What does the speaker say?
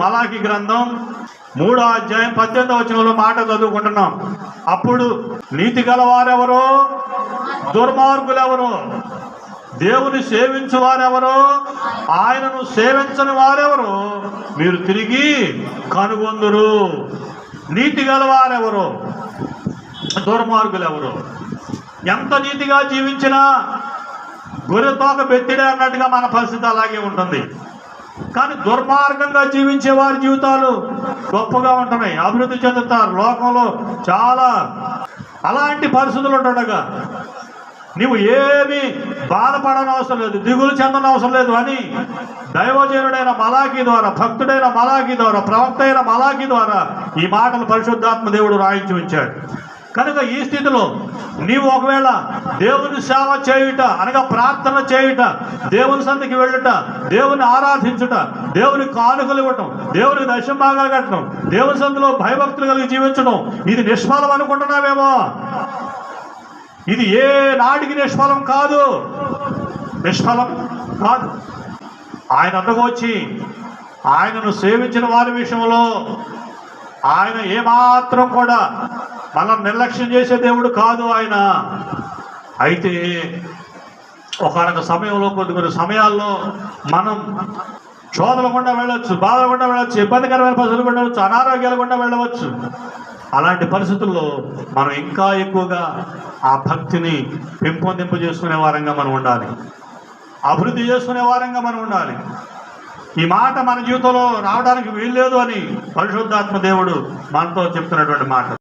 మలాకి గ్రంథం మూడో అధ్యాయం పద్దెనిమిదో వచనంలో మాట చదువుకుంటున్నాం. అప్పుడు నీతి గలవారెవరో దుర్మార్గులెవరో? దేవుని సేవించు వారెవరో ఆయనను సేవించని వారెవరో? మీరు తిరిగి కనుగొందురు. నీతి గలవారెవరో దుర్మార్గులెవరో? ఎంత నీతిగా జీవించినా గొర్రె తోక బెత్తిడే అన్నట్టుగా మన పరిస్థితి అలాగే ఉంటుంది. కానీ దుర్మార్గంగా జీవించే వారి జీవితాలు గొప్పగా ఉంటున్నాయి. అభివృద్ధి చెందుతారు. లోకంలో చాలా అలాంటి పరిస్థితులు ఉండగా నీవు ఏమి బాధపడని అవసరం లేదు దిగులు చెందన అవసరం లేదు అని దైవజనుడైన మలాఖీ ద్వారా భక్తుడైన మలాఖీ ద్వారా ప్రవక్త అయిన మలాఖీ ద్వారా ఈ మాటలు పరిశుద్ధాత్మ దేవుడు రాయించి ఉంచాడు. కనుక ఈ స్థితిలో నీవు ఒకవేళ దేవుని సేవ చేయుట అనగా ప్రార్థన చేయుట దేవుని సంధికి వెళ్ళుట దేవుని ఆరాధించుట దేవుని కానుకలు ఇవ్వటం దేవునికి దశం బాగా కట్టడం దేవుని సంధిలో భయభక్తులు కలిగి జీవించడం ఇది నిష్ఫలం అనుకుంటున్నావేమో? ఇది ఏ నాటికి నిష్ఫలం కాదు. నిష్ఫలం కాదు. ఆయన అందుకొచ్చి వచ్చి ఆయనను సేవించిన వారి విషయంలో ఆయన ఏమాత్రం కూడా మనం నిర్లక్ష్యం చేసే దేవుడు కాదు ఆయన. అయితే ఒకనొక సమయంలో కొన్ని కొన్ని సమయాల్లో మనం చోదలకుండా గుండా వెళ్ళవచ్చు బాధల గుండా వెళ్ళవచ్చు ఇబ్బందికరమైన పరిస్థితులు గుండా వెళ్ళవచ్చు అనారోగ్యాలు గుండా వెళ్ళవచ్చు. అలాంటి పరిస్థితుల్లో మనం ఇంకా ఎక్కువగా ఆ భక్తిని పెంపొందింపు చేసుకునే వారంగా మనం ఉండాలి. అభివృద్ధి చేసుకునే వారంగా మనం ఉండాలి. ఈ మాట మన జీవితంలో రావడానికి వీల్లేదు అని పరిశుద్ధాత్మ దేవుడు మనతో చెప్తున్నటువంటి మాట.